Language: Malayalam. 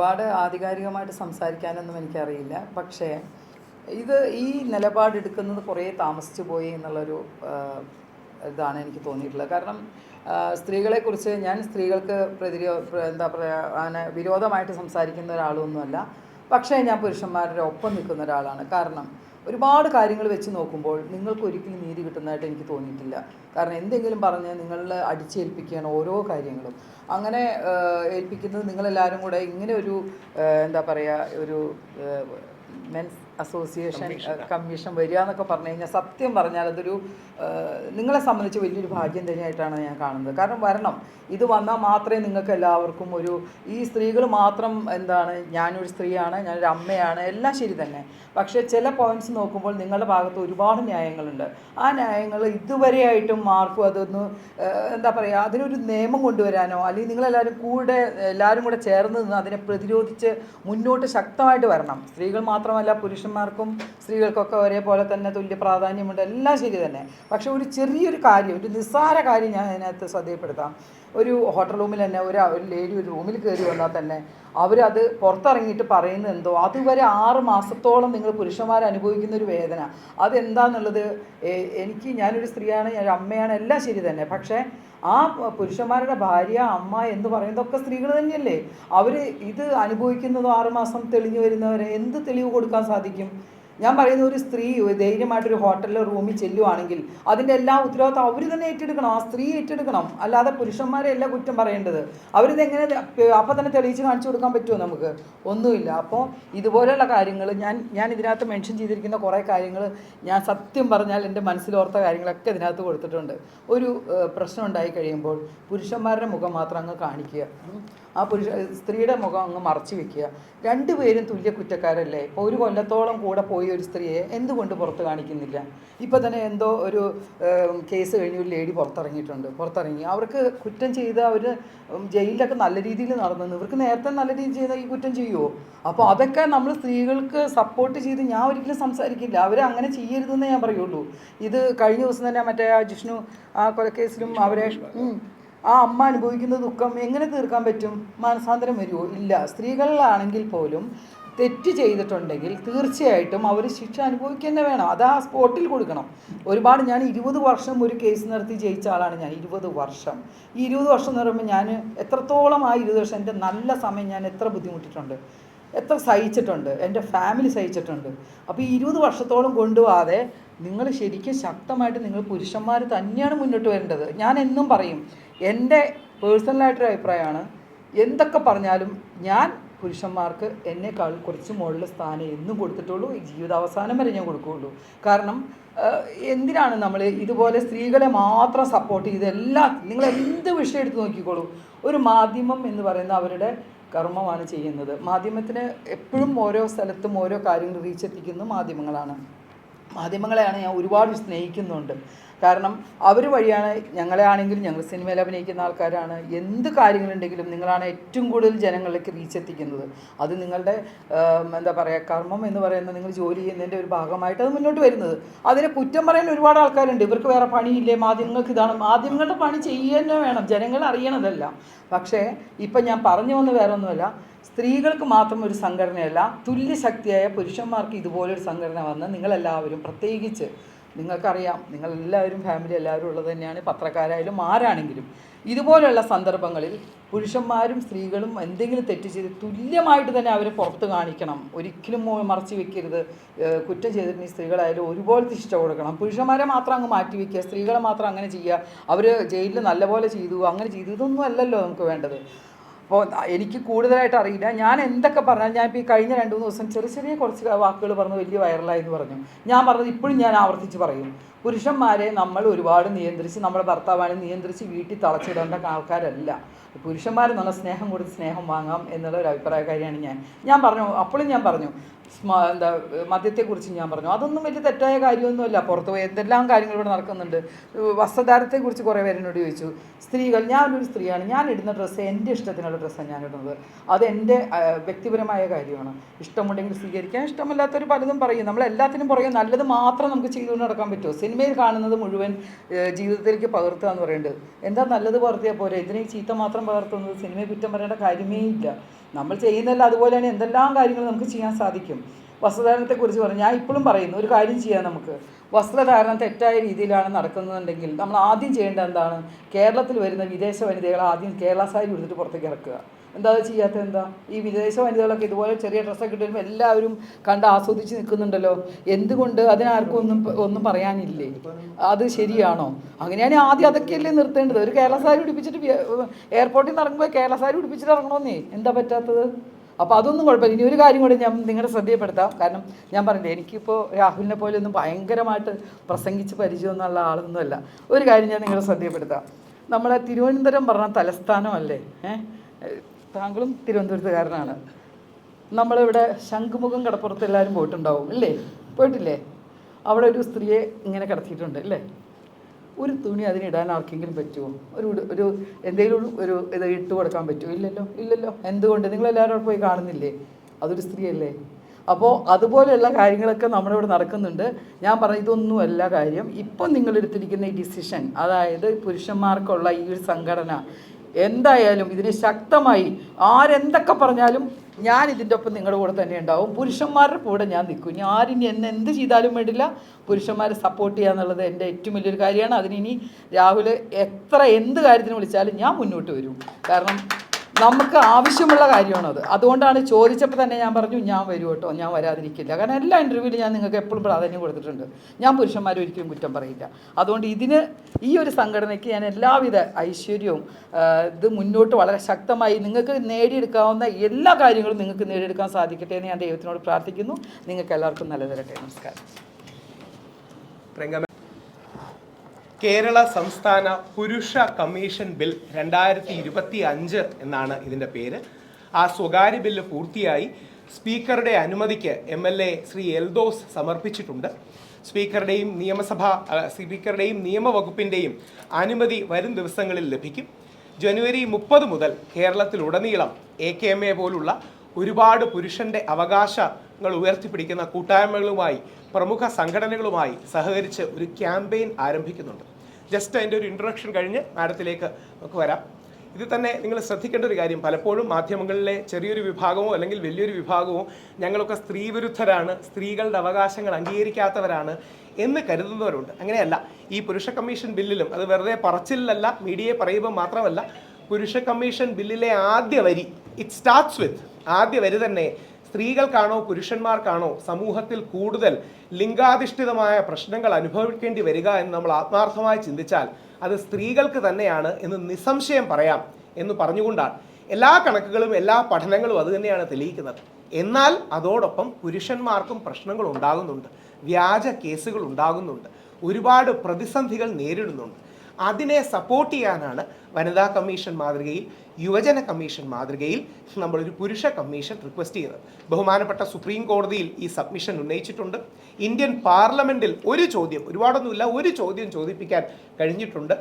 ഒരുപാട് ആധികാരികമായിട്ട് സംസാരിക്കാനൊന്നും എനിക്കറിയില്ല. പക്ഷേ ഇത് ഈ നിലപാടെടുക്കുന്നത് കുറേ താമസിച്ചു പോയി എന്നുള്ളൊരു ഇതാണ് എനിക്ക് തോന്നിയിട്ടുള്ളത്. കാരണം സ്ത്രീകളെക്കുറിച്ച് ഞാൻ സ്ത്രീകൾക്ക് പ്രതിരോ എന്താ പറയുക അങ്ങനെ വിരോധമായിട്ട് സംസാരിക്കുന്ന ഒരാളൊന്നുമല്ല. പക്ഷേ ഞാൻ പുരുഷന്മാരുടെ ഒപ്പം നിൽക്കുന്ന ഒരാളാണ്. കാരണം ഒരുപാട് കാര്യങ്ങൾ വെച്ച് നോക്കുമ്പോൾ നിങ്ങൾക്ക് ഒരിക്കലും നീതി കിട്ടുന്നതായിട്ട് എനിക്ക് തോന്നിയിട്ടില്ല. കാരണം എന്തെങ്കിലും പറഞ്ഞ് നിങ്ങളിൽ അടിച്ചേൽപ്പിക്കുകയാണ് ഓരോ കാര്യങ്ങളും. അങ്ങനെ ഏൽപ്പിക്കുന്നത് നിങ്ങളെല്ലാവരും കൂടെ ഇങ്ങനെ ഒരു എന്താ പറയുക ഒരു മെൻസ് അസോസിയേഷൻ കമ്മീഷൻ വരിക എന്നൊക്കെ പറഞ്ഞു കഴിഞ്ഞാൽ സത്യം പറഞ്ഞാൽ അതൊരു നിങ്ങളെ സംബന്ധിച്ച് വലിയൊരു ഭാഗ്യം തന്നെയായിട്ടാണ് ഞാൻ കാണുന്നത്. കാരണം വരണം. ഇത് വന്നാൽ മാത്രമേ നിങ്ങൾക്ക് എല്ലാവർക്കും ഒരു ഈ സ്ത്രീകൾ മാത്രം എന്താണ് ഞാനൊരു സ്ത്രീയാണ് ഞാനൊരു അമ്മയാണ് എല്ലാം ശരി തന്നെ. പക്ഷേ ചില പോയിന്റ്സ് നോക്കുമ്പോൾ നിങ്ങളുടെ ഭാഗത്ത് ഒരുപാട് ന്യായങ്ങളുണ്ട്. ആ ന്യായങ്ങൾ ഇതുവരെയായിട്ടും മാർക്കും അതൊന്ന് എന്താ പറയുക അതിനൊരു നിയമം കൊണ്ടുവരാനോ അല്ലെങ്കിൽ നിങ്ങളെല്ലാവരും കൂടെ എല്ലാവരും കൂടെ ചേർന്ന് നിന്ന് അതിനെ പ്രതിരോധിച്ച് മുന്നോട്ട് ശക്തമായിട്ട് വരണം. സ്ത്രീകൾ മാത്രമല്ല പുരുഷന്മാർക്കും സ്ത്രീകൾക്കൊക്കെ ഒരേപോലെ തന്നെ തുല്യ പ്രാധാന്യമുണ്ട്. എല്ലാം ശരി തന്നെ. പക്ഷേ ഒരു ചെറിയൊരു കാര്യം ഒരു നിസ്സാര കാര്യം ഞാൻ അതിനകത്ത് ശ്രദ്ധയപ്പെടുത്താം ഒരു ഹോട്ടൽ റൂമിൽ തന്നെ ഒരു ലേഡി ഒരു റൂമിൽ കയറി വന്നാൽ തന്നെ അവരത് പുറത്തിറങ്ങിയിട്ട് പറയുന്നത് എന്തോ? അതുവരെ ആറ് മാസത്തോളം നിങ്ങൾ പുരുഷന്മാർ അനുഭവിക്കുന്ന ഒരു വേദന. അതെന്താന്നുള്ളത്? എനിക്ക് ഞാനൊരു സ്ത്രീയാണ് ഞാൻ അമ്മയാണ് എല്ലാം ശരി തന്നെ. പക്ഷേ ആ പുരുഷന്മാരുടെ ഭാര്യ അമ്മ എന്ന് പറയുന്നതൊക്കെ സ്ത്രീകൾ തന്നെയല്ലേ? അവർ ഇത് അനുഭവിക്കുന്നതോ ആറുമാസം തെളിഞ്ഞു വരുന്നവരെ എന്ത് തെളിവ് കൊടുക്കാൻ സാധിക്കും? ഞാൻ പറയുന്ന ഒരു സ്ത്രീ ധൈര്യമായിട്ടൊരു ഹോട്ടലിലോ റൂമിൽ ചെല്ലുവാണെങ്കിൽ അതിന്റെ എല്ലാ ഉത്തരവാദിത്വം അവർ തന്നെ ഏറ്റെടുക്കണം. ആ സ്ത്രീ ഏറ്റെടുക്കണം. അല്ലാതെ പുരുഷന്മാരെ അല്ല കുറ്റം പറയേണ്ടത്. അവരിതെങ്ങനെ അപ്പം തന്നെ തെളിയിച്ച് കാണിച്ചു കൊടുക്കാൻ പറ്റുമോ നമുക്ക്? ഒന്നുമില്ല. അപ്പോൾ ഇതുപോലെയുള്ള കാര്യങ്ങൾ ഞാൻ ഞാൻ ഇതിനകത്ത് മെൻഷൻ ചെയ്തിരിക്കുന്ന കുറേ കാര്യങ്ങൾ ഞാൻ സത്യം പറഞ്ഞാൽ എന്റെ മനസ്സിലോർത്ത കാര്യങ്ങളൊക്കെ ഇതിനകത്ത് കൊടുത്തിട്ടുണ്ട്. ഒരു പ്രശ്നം ഉണ്ടായി കഴിയുമ്പോൾ പുരുഷന്മാരുടെ മുഖം മാത്രം അങ്ങ് കാണിക്കുക. ആ പുരുഷ സ്ത്രീയുടെ മുഖം അങ്ങ് മറച്ചു വെക്കുക. രണ്ടുപേരും തുല്യ കുറ്റക്കാരല്ലേ ഇപ്പോൾ ഒരു കൊല്ലത്തോളം കൂടെ പോയി ഒരു സ്ത്രീയെ എന്തുകൊണ്ട് പുറത്ത് കാണിക്കുന്നില്ല? ഇപ്പോൾ തന്നെ എന്തോ ഒരു കേസ് കഴിഞ്ഞ് ഒരു ലേഡി പുറത്തിറങ്ങിയിട്ടുണ്ട്. പുറത്തിറങ്ങി. അവർക്ക് കുറ്റം ചെയ്ത് അവർ ജയിലിലൊക്കെ നല്ല രീതിയിൽ നടന്നു ഇവർക്ക് നേരത്തെ നല്ല രീതിയിൽ ചെയ്ത ഈ കുറ്റം ചെയ്യുമോ അപ്പോൾ അതൊക്കെ നമ്മൾ സ്ത്രീകൾക്ക് സപ്പോർട്ട് ചെയ്ത് ഞാൻ ഒരിക്കലും സംസാരിക്കില്ല. അവർ അങ്ങനെ ചെയ്യരുതെന്നേ ഞാൻ പറയുള്ളൂ. ഇത് കഴിഞ്ഞ ദിവസം തന്നെ മറ്റേ ജിഷ്ണു ആ കൊലക്കേസിലും അവരെ ആ അമ്മ അനുഭവിക്കുന്ന ദുഃഖം എങ്ങനെ തീർക്കാൻ പറ്റും? മാനസാന്തരം വരുമോ? ഇല്ല. സ്ത്രീകളിലാണെങ്കിൽ പോലും തെറ്റ് ചെയ്തിട്ടുണ്ടെങ്കിൽ തീർച്ചയായിട്ടും അവർ ശിക്ഷ അനുഭവിക്കുക വേണം. അത് ആ സ്പോട്ടിൽ കൊടുക്കണം. ഒരുപാട് ഞാൻ ഇരുപത് വർഷം ഒരു കേസ് നടത്തി ജയിച്ച ആളാണ് ഞാൻ ഇരുപത് വർഷം. ഈ ഇരുപത് വർഷം എന്ന് പറയുമ്പോൾ ഞാൻ എത്രത്തോളം ആ ഇരുപത് വർഷം എന്റെ നല്ല സമയം ഞാൻ എത്ര ബുദ്ധിമുട്ടിട്ടുണ്ട്. എത്ര സഹിച്ചിട്ടുണ്ട്. എന്റെ ഫാമിലി സഹിച്ചിട്ടുണ്ട്. അപ്പോൾ ഈ ഇരുപത് വർഷത്തോളം കൊണ്ടുപോകാതെ നിങ്ങൾ ശരിക്കും ശക്തമായിട്ട് നിങ്ങൾ പുരുഷന്മാർ തന്നെയാണ് മുന്നോട്ട് വരേണ്ടത്. ഞാൻ എന്നും പറയും എന്റെ പേഴ്സണലായിട്ടൊരു അഭിപ്രായമാണ് എന്തൊക്കെ പറഞ്ഞാലും ഞാൻ പുരുഷന്മാർക്ക് എന്നെക്കാൾ കുറച്ച് മുകളിൽ സ്ഥാനം എന്നും കൊടുത്തിട്ടുള്ളൂ ജീവിതാവസാനം വരെ ഞാൻ കൊടുക്കുകയുള്ളൂ. കാരണം എന്തിനാണ് നമ്മൾ ഇതുപോലെ സ്ത്രീകളെ മാത്രം സപ്പോർട്ട് ചെയ്ത് എല്ലാ നിങ്ങൾ എന്ത് വിഷയം എടുത്ത് നോക്കിക്കോളൂ. ഒരു മാധ്യമം എന്ന് പറയുന്ന അവരുടെ കർമ്മമാണ് ചെയ്യുന്നത്. മാധ്യമത്തിന് എപ്പോഴും ഓരോ സ്ഥലത്തും ഓരോ കാര്യങ്ങൾ റീച്ച് എത്തിക്കുന്ന മാധ്യമങ്ങളാണ്. മാധ്യമങ്ങളെയാണ് ഞാൻ ഒരുപാട് സ്നേഹിക്കുന്നുണ്ട്. കാരണം അവർ വഴിയാണ് ഞങ്ങളെ ആണെങ്കിലും ഞങ്ങൾ സിനിമയിൽ അഭിനയിക്കുന്ന ആൾക്കാരാണ്. എന്ത് കാര്യങ്ങളുണ്ടെങ്കിലും നിങ്ങളാണ് ഏറ്റവും കൂടുതൽ ജനങ്ങളിലേക്ക് റീച്ച് എത്തിക്കുന്നത്. അത് നിങ്ങളുടെ എന്താ പറയുക കർമ്മം എന്ന് പറയുന്നത് നിങ്ങൾ ജോലി ചെയ്യുന്നതിന്റെ ഒരു ഭാഗമായിട്ട് അത് മുന്നോട്ട് വരുന്നത്. അതിനെ കുറ്റം പറയാൻ ഒരുപാട് ആൾക്കാരുണ്ട്. ഇവർക്ക് വേറെ പണിയില്ലേ? മാധ്യമങ്ങൾക്ക് ഇതാണ്. മാധ്യമങ്ങളുടെ പണി ചെയ്യുക വേണം. ജനങ്ങൾ അറിയണതല്ല. പക്ഷേ ഇപ്പം ഞാൻ പറഞ്ഞു വന്ന വേറെ ഒന്നുമല്ല സ്ത്രീകൾക്ക് മാത്രം ഒരു സംഘടനയല്ല. തുല്യശക്തിയായ പുരുഷന്മാർക്ക് ഇതുപോലൊരു സംഘടന വന്ന് നിങ്ങളെല്ലാവരും പ്രത്യേകിച്ച് നിങ്ങൾക്കറിയാം നിങ്ങളെല്ലാവരും ഫാമിലി എല്ലാവരും ഉള്ളത് തന്നെയാണ് പത്രക്കാരായാലും ആരാണെങ്കിലും. ഇതുപോലെയുള്ള സന്ദർഭങ്ങളിൽ പുരുഷന്മാരും സ്ത്രീകളും എന്തെങ്കിലും തെറ്റ് ചെയ്ത് തുല്യമായിട്ട് തന്നെ അവരെ പുറത്ത് കാണിക്കണം. ഒരിക്കലും മറച്ചു വെക്കരുത്. കുറ്റം ഈ സ്ത്രീകളായാലും ഒരുപോലത്തെ ശിക്ഷ കൊടുക്കണം. പുരുഷന്മാരെ മാത്രം അങ്ങ് മാറ്റി വെക്കുക സ്ത്രീകളെ മാത്രം അങ്ങനെ ചെയ്യുക. അവർ ജയിലിൽ നല്ലപോലെ ചെയ്തു അങ്ങനെ ചെയ്തു. ഇതൊന്നും അല്ലല്ലോ നമുക്ക് വേണ്ടത്. അപ്പോൾ എനിക്ക് കൂടുതലായിട്ട് അറിയില്ല. ഞാൻ എന്തൊക്കെ പറഞ്ഞാൽ ഞാൻ ഇപ്പോൾ ഈ കഴിഞ്ഞ രണ്ട് മൂന്ന് ദിവസം ചെറിയ ചെറിയ കുറച്ച് വാക്കുകൾ പറഞ്ഞ് വലിയ വൈറലായി എന്ന് പറഞ്ഞു. ഞാൻ പറഞ്ഞത് ഇപ്പോഴും ഞാൻ ആവർത്തിച്ച് പറയും. പുരുഷന്മാരെ നമ്മൾ ഒരുപാട് നിയന്ത്രിച്ച് നമ്മുടെ ഭർത്താവാണ് നിയന്ത്രിച്ച് വീട്ടിൽ തളച്ചിടേണ്ട ആൾക്കാരല്ല. പുരുഷന്മാർ നല്ല സ്നേഹം കൊടുത്ത് സ്നേഹം വാങ്ങാം എന്നുള്ള ഒരു അഭിപ്രായക്കാരിയാണ് ഞാൻ. ഞാൻ പറഞ്ഞു അപ്പോഴും ഞാൻ പറഞ്ഞു എന്താ മദ്യത്തെക്കുറിച്ച് ഞാൻ പറഞ്ഞു. അതൊന്നും വലിയ തെറ്റായ കാര്യമൊന്നുമല്ല. പുറത്ത് പോയി എന്തെല്ലാം കാര്യങ്ങൾ ഇവിടെ നടക്കുന്നുണ്ട്. വസ്ത്രധാരത്തെക്കുറിച്ച് കുറേ പേരെന്നോട് ചോദിച്ചു. സ്ത്രീകൾ ഞാനൊരു സ്ത്രീയാണ്. ഞാൻ ഇടുന്ന ഡ്രസ്സ് എന്റെ ഇഷ്ടത്തിനുള്ള ഡ്രസ്സാണ് ഞാൻ ഇടുന്നത്. അത് എന്റെ വ്യക്തിപരമായ കാര്യമാണ്. ഇഷ്ടമുണ്ടെങ്കിൽ സ്വീകരിക്കാൻ ഇഷ്ടമല്ലാത്തവർ പലതും പറയും. നമ്മൾ എല്ലാത്തിനും പുറകെ നല്ലത് മാത്രം നമുക്ക് ചെയ്തുകൊണ്ട് നടക്കാൻ പറ്റുമോ? സിനിമയിൽ കാണുന്നത് മുഴുവൻ ജീവിതത്തിലേക്ക് പകർത്തുക എന്ന് പറയുന്നത്. എന്താ നല്ലത് പകർത്തിയാൽ പോരെ? ഇതിനെ ചീത്ത മാത്രം പകർത്തുന്നത്? സിനിമയെ കുറ്റം പറയേണ്ട കാര്യമേ ഇല്ല. നമ്മൾ ചെയ്യുന്നതല്ല അതുപോലെ തന്നെ എന്തെല്ലാം കാര്യങ്ങൾ നമുക്ക് ചെയ്യാൻ സാധിക്കും. വസ്ത്രധാരണത്തെക്കുറിച്ച് പറഞ്ഞു ഞാൻ ഇപ്പോഴും പറയുന്നു ഒരു കാര്യം ചെയ്യാം നമുക്ക്. വസ്ത്രധാരണം തെറ്റായ രീതിയിലാണ് നടക്കുന്നതെങ്കിൽ നമ്മൾ ആദ്യം ചെയ്യേണ്ടത് എന്താണ്? കേരളത്തിൽ വരുന്ന വിദേശ വനിതകൾ ആദ്യം കേരള സാരി ഉടുത്തിട്ട് പുറത്തേക്ക് ഇറക്കുക. എന്താ ചെയ്യാത്ത എന്താ? ഈ വിദേശ വനിതകളൊക്കെ ഇതുപോലെ ചെറിയ ഡ്രസ്സൊക്കെ ഇട്ട് വരുമ്പോൾ എല്ലാവരും കണ്ട് ആസ്വദിച്ച് നിൽക്കുന്നുണ്ടല്ലോ. എന്തുകൊണ്ട് അതിനാർക്കും ഒന്നും ഒന്നും പറയാനില്ലേ? അത് ശരിയാണോ? അങ്ങനെയാണെങ്കിൽ ആദ്യം അതൊക്കെയല്ലേ നിർത്തേണ്ടത്. ഒരു കേരള സാരി ഉടിപ്പിച്ചിട്ട് എയർപോർട്ടിൽ നിന്ന് ഇറങ്ങുമ്പോൾ കേരള സാരി ഉടിപ്പിച്ചിട്ട് ഇറങ്ങണമെന്നേ എന്താ പറ്റാത്തത്? അപ്പോൾ അതൊന്നും കുഴപ്പമില്ല. ഇനി ഒരു കാര്യം കൂടി ഞാൻ നിങ്ങളുടെ ശ്രദ്ധയപ്പെടുത്താം കാരണം ഞാൻ പറഞ്ഞില്ലേ എനിക്കിപ്പോൾ രാഹുലിനെ പോലെ ഒന്നും ഭയങ്കരമായിട്ട് പ്രസംഗിച്ച് പരിചയമൊന്നുള്ള ആളൊന്നുമല്ല. ഒരു കാര്യം ഞാൻ നിങ്ങളെ ശ്രദ്ധയപ്പെടുത്താം നമ്മളെ തിരുവനന്തപുരം പറഞ്ഞ തലസ്ഥാനമല്ലേ? ഏഹ് താങ്കളും തിരുവനന്തപുരത്തുകാരനാണ്. നമ്മളിവിടെ ശംഖുമുഖം കടപ്പുറത്ത് എല്ലാവരും പോയിട്ടുണ്ടാവും അല്ലേ പോയിട്ടില്ലേ? അവിടെ ഒരു സ്ത്രീയെ ഇങ്ങനെ കിടത്തിയിട്ടുണ്ട് അല്ലേ ഒരു തുണി അതിനിടാൻ ആർക്കെങ്കിലും പറ്റുമോ? ഒരു ഒരു എന്തെങ്കിലും ഒരു ഇത് ഇട്ട് കൊടുക്കാൻ പറ്റുമോ? ഇല്ലല്ലോ ഇല്ലല്ലോ. എന്തുകൊണ്ട്? നിങ്ങളെല്ലാവരും പോയി കാണുന്നില്ലേ? അതൊരു സ്ത്രീയല്ലേ? അപ്പോൾ അതുപോലെയുള്ള കാര്യങ്ങളൊക്കെ നമ്മുടെ ഇവിടെ നടക്കുന്നുണ്ട്. ഞാൻ പറഞ്ഞ ഇതൊന്നുമല്ല കാര്യം. ഇപ്പം നിങ്ങളെടുത്തിരിക്കുന്ന ഈ ഡിസിഷൻ അതായത് പുരുഷന്മാർക്കുള്ള ഈ ഒരു സംഘടന എന്തായാലും ഇതിനെ ശക്തമായി ആരെന്തൊക്കെ പറഞ്ഞാലും ഞാൻ ഇതിന്റെ ഒപ്പം നിങ്ങളുടെ കൂടെ തന്നെ ഉണ്ടാവും. പുരുഷന്മാരുടെ കൂടെ ഞാൻ നിൽക്കും. ഇനി ആരിനി എന്നെ എന്ത് ചെയ്താലും വേണ്ടില്ല. പുരുഷന്മാരെ സപ്പോർട്ട് ചെയ്യുക എന്നുള്ളത് എന്റെ ഏറ്റവും വലിയൊരു കാര്യമാണ്. അതിനി രാഹുൽ എത്ര എന്ത് കാര്യത്തിന് വിളിച്ചാലും ഞാൻ മുന്നോട്ട് വരും. കാരണം നമുക്ക് ആവശ്യമുള്ള കാര്യമാണത്. അതുകൊണ്ടാണ് ചോദിച്ചപ്പോൾ തന്നെ ഞാൻ പറഞ്ഞു ഞാൻ വരും കേട്ടോ ഞാൻ വരാതിരിക്കില്ല. കാരണം എല്ലാ ഇന്റർവ്യൂവിലും ഞാൻ നിങ്ങൾക്ക് എപ്പോഴും പ്രാധാന്യം കൊടുത്തിട്ടുണ്ട്. ഞാൻ പുരുഷന്മാരെ ഒരിക്കലും കുറ്റം പറയില്ല. അതുകൊണ്ട് ഇതിന് ഈ ഒരു സംഘടനയ്ക്ക് ഞാൻ എല്ലാവിധ ഐശ്വര്യവും ഇത് മുന്നോട്ട് വളരെ ശക്തമായി നിങ്ങൾക്ക് നേടിയെടുക്കാവുന്ന എല്ലാ കാര്യങ്ങളും നിങ്ങൾക്ക് നേടിയെടുക്കാൻ സാധിക്കട്ടെ എന്ന് ഞാൻ ദൈവത്തിനോട് പ്രാർത്ഥിക്കുന്നു. നിങ്ങൾക്ക് എല്ലാവർക്കും നല്ലതരട്ടെ നമസ്കാരം. കേരള സംസ്ഥാന പുരുഷ കമ്മീഷൻ ബിൽ രണ്ടായിരത്തി ഇരുപത്തി അഞ്ച് എന്നാണ് ഇതിന്റെ പേര്. ആ സ്വകാര്യ ബില്ല് പൂർത്തിയായി. സ്പീക്കറുടെ അനുമതിക്ക് M L A Shri Eldhose സമർപ്പിച്ചിട്ടുണ്ട്. സ്പീക്കറുടെയും നിയമസഭ സ്പീക്കറുടെയും നിയമവകുപ്പിന്റെയും അനുമതി വരും ദിവസങ്ങളിൽ ലഭിക്കും. ജനുവരി മുപ്പത് മുതൽ കേരളത്തിലുടനീളം എ കെ എം എ പോലുള്ള ഒരുപാട് പുരുഷന്റെ അവകാശങ്ങൾ ഉയർത്തിപ്പിടിക്കുന്ന കൂട്ടായ്മകളുമായി പ്രമുഖ സംഘടനകളുമായി സഹകരിച്ച് ഒരു ക്യാമ്പയിൻ ആരംഭിക്കുന്നുണ്ട്. ജസ്റ്റ് അതിന്റെ ഒരു ഇൻട്രൊഡക്ഷൻ കഴിഞ്ഞ് മാഡത്തിലേക്ക് നമുക്ക് വരാം. ഇത് തന്നെ നിങ്ങൾ ശ്രദ്ധിക്കേണ്ട ഒരു കാര്യം പലപ്പോഴും മാധ്യമങ്ങളിലെ ചെറിയൊരു വിഭാഗമോ അല്ലെങ്കിൽ വലിയൊരു വിഭാഗമോ ഞങ്ങളൊക്കെ സ്ത്രീവിരുദ്ധരാണ് സ്ത്രീകളുടെ അവകാശങ്ങൾ അംഗീകരിക്കാത്തവരാണ് എന്ന് കരുതുന്നവരുണ്ട്. അങ്ങനെയല്ല ഈ പുരുഷ കമ്മീഷൻ ബില്ലിലും അത് വെറുതെ പറച്ചിലല്ല മീഡിയയെ പറയുമ്പോൾ മാത്രമല്ല പുരുഷ കമ്മീഷൻ ബില്ലിലെ ആദ്യ വരി ഇറ്റ് സ്റ്റാർട്ട്സ് വിത്ത് ആദ്യ വരി തന്നെ സ്ത്രീകൾക്കാണോ പുരുഷന്മാർക്കാണോ സമൂഹത്തിൽ കൂടുതൽ ലിംഗാധിഷ്ഠിതമായ പ്രശ്നങ്ങൾ അനുഭവിക്കേണ്ടി വരിക എന്ന് നമ്മൾ ആത്മാർത്ഥമായി ചിന്തിച്ചാൽ അത് സ്ത്രീകൾക്ക് തന്നെയാണ് എന്ന് നിസ്സംശയം പറയാം എന്ന് പറഞ്ഞുകൊണ്ടാണ്. എല്ലാ കണക്കുകളും എല്ലാ പഠനങ്ങളും അത് തന്നെയാണ് തെളിയിക്കുന്നത്. എന്നാൽ അതോടൊപ്പം പുരുഷന്മാർക്കും പ്രശ്നങ്ങൾ ഉണ്ടാകുന്നുണ്ട്. വ്യാജ കേസുകൾ ഉണ്ടാകുന്നുണ്ട്. ഒരുപാട് പ്രതിസന്ധികൾ നേരിടുന്നുണ്ട്. അതിനെ സപ്പോർട്ട് ചെയ്യാനാണ് വനിതാ കമ്മീഷൻ മാതൃകയിൽ യുവജന കമ്മീഷൻ മാതൃകയിൽ നമ്മളൊരു പുരുഷ കമ്മീഷൻ റിക്വസ്റ്റ് ചെയ്തത്. ബഹുമാനപ്പെട്ട സുപ്രീം കോടതിയിൽ ഈ സബ്മിഷൻ ഉന്നയിച്ചിട്ടുണ്ട്. ഇന്ത്യൻ പാർലമെന്റിൽ ഒരു ചോദ്യം ഒരുപാടൊന്നുമില്ല ഒരു ചോദ്യം ചോദിപ്പിക്കാൻ കഴിഞ്ഞിട്ടുണ്ട്.